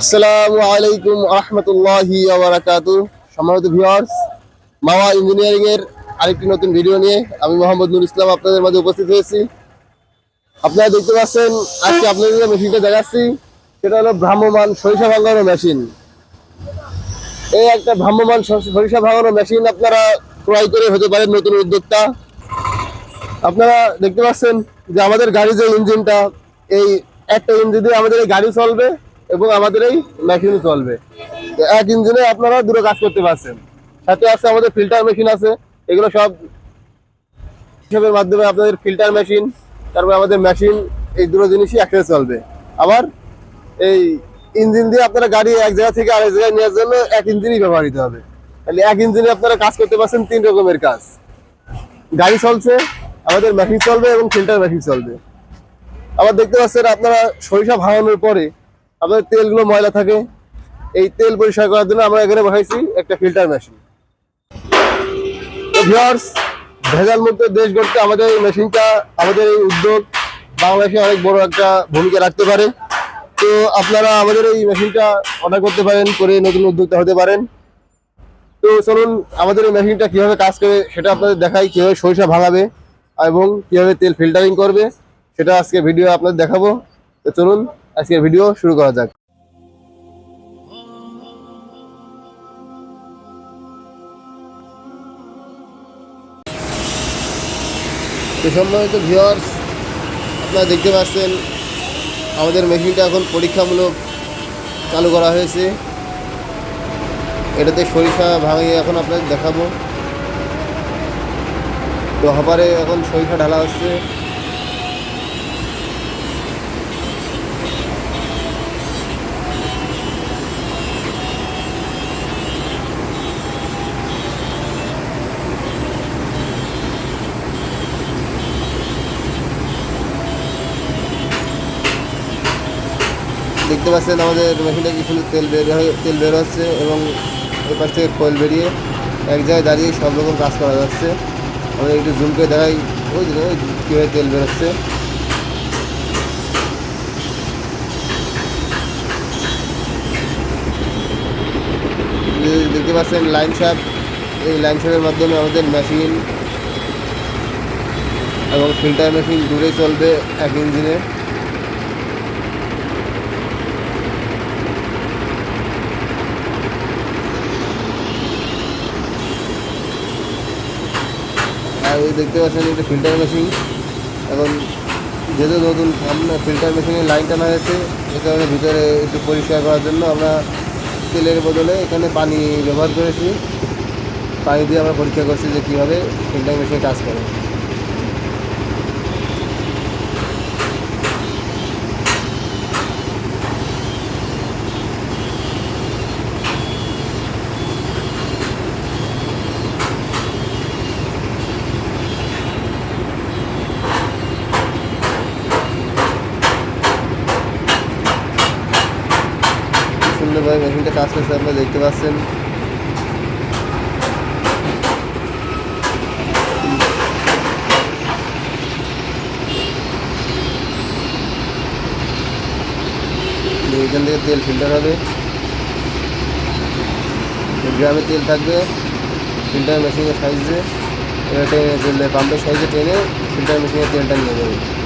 আসসালামু আলাইকুম আহমতুল্লাহি সম্মানিত ভিউয়ার্স, মাওয়া ইঞ্জিনিয়ারিং এর আরেকটি নতুন ভিডিও নিয়ে আমি মোহাম্মদ নুর ইসলাম আপনাদের মাঝে উপস্থিত হয়েছি। আপনারা দেখতে পাচ্ছেন, আজকে আপনাদের যে মেশিনটা দেখাচ্ছি। সেটা হলো ভ্রাম্যমান সরিষা ভাঙানো মেশিন এই একটা ভ্রাম্যমান সরিষা ভাঙানো মেশিন আপনারা ক্রয় করে হতে পারেন নতুন উদ্যোক্তা। আপনারা দেখতে পাচ্ছেন যে আমাদের গাড়ি যে ইঞ্জিনটা এই একটা ইঞ্জিন দিয়ে আমাদের এই গাড়ি চলবে। এবং আমাদের এই মেশিন চলবে। এক ইঞ্জিনে আপনারা দুটো কাজ করতে পারছেন। সাথে আছে আমাদের ফিল্টার মেশিন আছে। এগুলো সব হিসাবের মাধ্যমে আপনাদের ফিল্টার মেশিন তারপরে আমাদের মেশিন এই দুটো জিনিসই একসাথে চলবে। আবার এই ইঞ্জিন দিয়ে আপনারা গাড়ি এক জায়গা থেকে আরেক জায়গায় নেওয়ার জন্য এক ইঞ্জিনই ব্যবহৃত হবে। তাহলে এক ইঞ্জিনে আপনারা কাজ করতে পারছেন তিন রকমের কাজ। গাড়ি চলছে, আমাদের মেশিন চলবে এবং ফিল্টার মেশিন চলবে। আবার দেখতে পাচ্ছেন আপনারা সরিষা ভাঙানোর পরে আপনাদের তেলগুলো ময়লা থাকে, এই তেল পরিষ্কার করার জন্য আমরা এখানে বসাইছি একটা ফিল্টার মেশিন ভেজাল মুক্ত দেশ গড়তে আমাদের এই মেশিনটা আমাদের এই উদ্যোগ বাংলাদেশে অনেক বড় একটা ভূমিকা রাখতে পারে। তো আপনারা আমাদের এই মেশিনটা অর্ডার করতে পারেন, করে নতুন উদ্যোক্তা হতে পারেন। তো চলুন, আমাদের এই মেশিনটা কীভাবে কাজ করে সেটা আপনাদের দেখাই, কীভাবে সরিষা ভাঙাবে এবং কীভাবে তেল ফিল্টারিং করবে, সেটা আজকে ভিডিও আপনাদের দেখাবো। তো চলুন আজকের ভিডিও শুরু করা যাক। সম্মানিত ভিউয়ার্স আপনারা দেখতে পাচ্ছেন, আমাদের মেশিনটা এখন পরীক্ষামূলক চালু করা হয়েছে। এটাতে সরিষা ভাঙিয়ে এখন আপনাদের দেখাবো। তো হপারে এখন সরিষা ঢালা হচ্ছে। দেখতে পাচ্ছেন আমাদের মেশিনটা কিছু তেল বের হয়ে, তেল বের হচ্ছে এবং এর পাশ থেকে কোয়েল বেরিয়ে এক জায়গায় দাঁড়িয়ে সব রকম কাজ করা যাচ্ছে। আমাদের একটু জুম করে দেখাই। ওই যে কীভাবে তেল বেরোচ্ছে দেখতে পাচ্ছেন লাইন শাপ এই লাইন শাপের মাধ্যমে আমাদের মেশিন এবং ফিল্টার মেশিন দূরে চলবে এক ইঞ্জিনে। আর ওই দেখতে পাচ্ছেন এটা ফিল্টার মেশিন এখন যেহেতু নতুন আমরা ফিল্টার মেশিনের লাইন টানা হয়েছে, এ কারণে ভিতরে একটু পরিষ্কার করার জন্য আমরা তেলের বদলে এখানে পানি ব্যবহার করেছি। পানি দিয়ে আমরা পরীক্ষা করছি যে কীভাবে ফিল্টার মেশিন কাজ করে। সুন্দরভাবে মেশিনটা কাজ করছে, আপনারা দেখতে পাচ্ছেন। এখান থেকে তেল ফিল্টার হবে। গ্রামে তেল থাকবে ফিল্টার মেশিনের সাইজে এটা টেনে পাম্পের সাইজে টেনে ফিল্টার মেশিনের তেলটা নিয়ে যাবে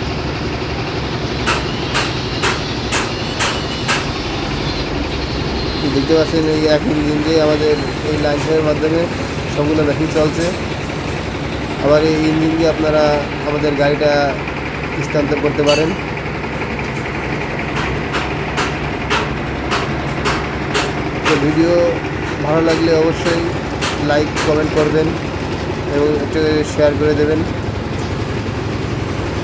দেখতে পাচ্ছেন এই এক ইঞ্জিন দিয়ে আমাদের এই লাইনের মাধ্যমে সবগুলো মেশিন চলছে। আবার এই ইঞ্জিন দিয়ে আপনারা আমাদের গাড়িটা স্থানান্তর করতে পারেন। তো ভিডিও ভালো লাগলে অবশ্যই লাইক কমেন্ট করবেন এবং একটু শেয়ার করে দেবেন।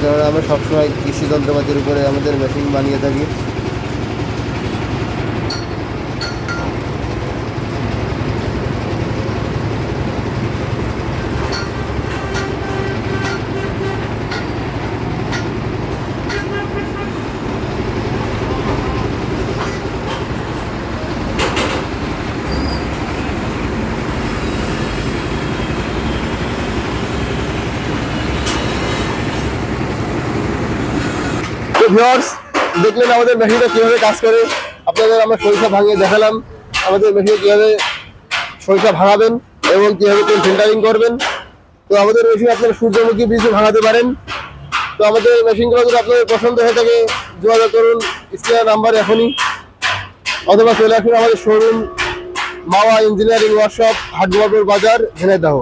কারণ আমরা সবসময় কৃষি যন্ত্রপাতির উপরে আমাদের মেশিন বানিয়ে থাকি। তো ভিউয়ার্স দেখলেন আমাদের মেশিনটা কীভাবে কাজ করে। আপনাদের আমরা সরিষা ভাঙিয়ে দেখালাম। আমাদের মেশিনে কীভাবে সরিষা ভাঙাবেন এবং কীভাবে ফিল্টারিং করবেন। তো আমাদের মেশিন আপনারা সূর্যমুখী বীজ ভাঙাতে পারেন। তো আমাদের মেশিনগুলো যদি আপনাদের পছন্দ হয়ে থাকে, যোগাযোগ করুন, স্ক্রিনের নাম্বার এখনই। অথবা চলে আসুন আমাদের showroom Mawa engineering workshop Hatgobar বাজার, ঝিনাইদহ।